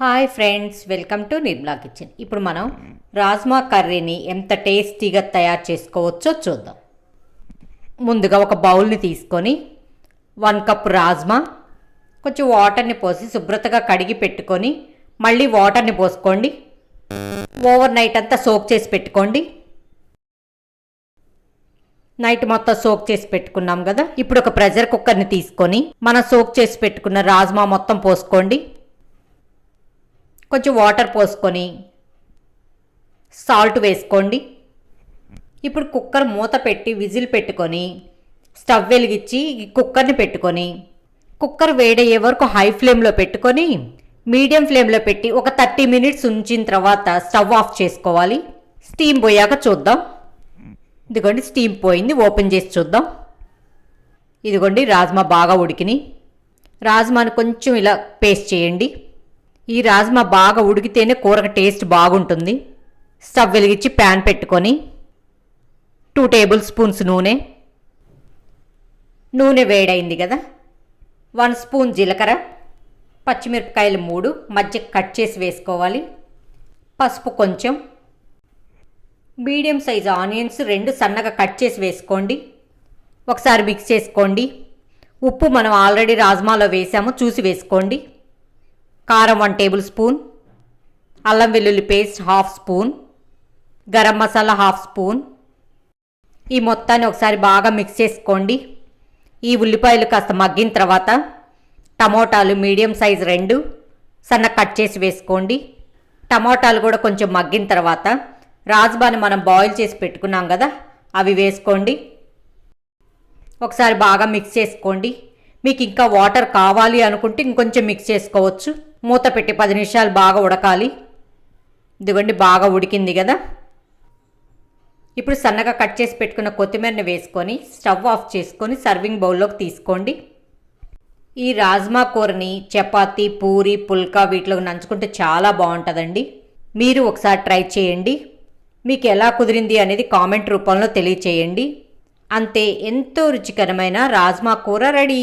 Hi friends welcome to Nirmala kitchen. ఇప్పుడు మనం రాజ్మా కర్రీని ఎంత టేస్టీగా తయారు చేసుకోవచ్చో చూద్దాం. ముందుగా ఒక బౌల్ని తీసుకొని వన్ కప్ రాజ్మా కొంచెం వాటర్ని పోసి శుభ్రతగా కడిగి పెట్టుకొని మళ్ళీ వాటర్ని పోసుకోండి. ఓవర్ నైట్ అంతా సోక్ చేసి పెట్టుకోండి. నైట్ మొత్తం సోక్ చేసి పెట్టుకున్నాం కదా. ఇప్పుడు ఒక ప్రెషర్ కుక్కర్ని తీసుకొని మనం సోక్ చేసి పెట్టుకున్న రాజ్మా మొత్తం పోసుకోండి. కొంచెం వాటర్ పోసుకొని సాల్ట్ వేసుకోండి. ఇప్పుడు కుక్కర్ మూత పెట్టి విజిల్ పెట్టుకొని స్టవ్ వెలిగించి కుక్కర్ని పెట్టుకొని కుక్కర్ వేడయ్యే వరకు హై ఫ్లేమ్లో పెట్టుకొని మీడియం ఫ్లేమ్లో పెట్టి ఒక థర్టీ మినిట్స్ ఉంచిన తర్వాత స్టవ్ ఆఫ్ చేసుకోవాలి. స్టీమ్ పోయాక చూద్దాం. ఇదిగోండి స్టీమ్ పోయింది ఓపెన్ చేసి చూద్దాం. ఇదిగోండి రాజ్మా బాగా ఉడికిని రాజ్మాని కొంచెం ఇలా పేస్ట్ చేయండి. ఈ రాజ్మా బాగా ఉడికితేనే కూరకు టేస్ట్ బాగుంటుంది. స్టవ్ వెలిగించి ప్యాన్ పెట్టుకొని టూ టేబుల్ స్పూన్స్ నూనె. నూనె వేడైంది కదా. వన్ స్పూన్ జీలకర్ర పచ్చిమిరపకాయలు మూడు మధ్య కట్ చేసి వేసుకోవాలి. పసుపు కొంచెం. మీడియం సైజ్ ఆనియన్స్ రెండు సన్నగా కట్ చేసి వేసుకోండి. ఒకసారి మిక్స్ చేసుకోండి. ఉప్పు మనం ఆల్రెడీ రాజ్మాలో వేసాము చూసి వేసుకోండి. కారం వన్ టేబుల్ స్పూన్ అల్లం వెల్లుల్లి paste half spoon garam masala half spoon. ఈ మొత్తాన్ని ఒకసారి బాగా మిక్స్ చేసుకోండి. ఈ ఉల్లిపాయలు కాస్త మగ్గిన తర్వాత టమోటాలు మీడియం సైజ్ రెండు సన్న కట్ చేసి వేసుకోండి. టమోటాలు కూడా కొంచెం మగ్గిన తర్వాత రాజ్బాని మనం బాయిల్ చేసి పెట్టుకున్నాం కదా అవి వేసుకోండి. ఒకసారి బాగా మిక్స్ చేసుకోండి. మీకు ఇంకా వాటర్ కావాలి అనుకుంటే ఇంకొంచెం మిక్స్ చేసుకోవచ్చు. మూత పెట్టి పది నిమిషాలు బాగా ఉడకాలి. ఇదిగోండి బాగా ఉడికింది కదా. ఇప్పుడు సన్నగా కట్ చేసి పెట్టుకున్న కొత్తిమీరని వేసుకొని స్టవ్ ఆఫ్ చేసుకొని సర్వింగ్ బౌల్లోకి తీసుకోండి. ఈ రాజ్మా కూరని చపాతి పూరి పుల్కా వీటిలో నంచుకుంటే చాలా బాగుంటుందండి. మీరు ఒకసారి ట్రై చేయండి. మీకు ఎలా కుదిరింది అనేది కామెంట్ రూపంలో తెలియచేయండి. అంతే ఎంతో రుచికరమైన రాజ్మా కూర రెడీ.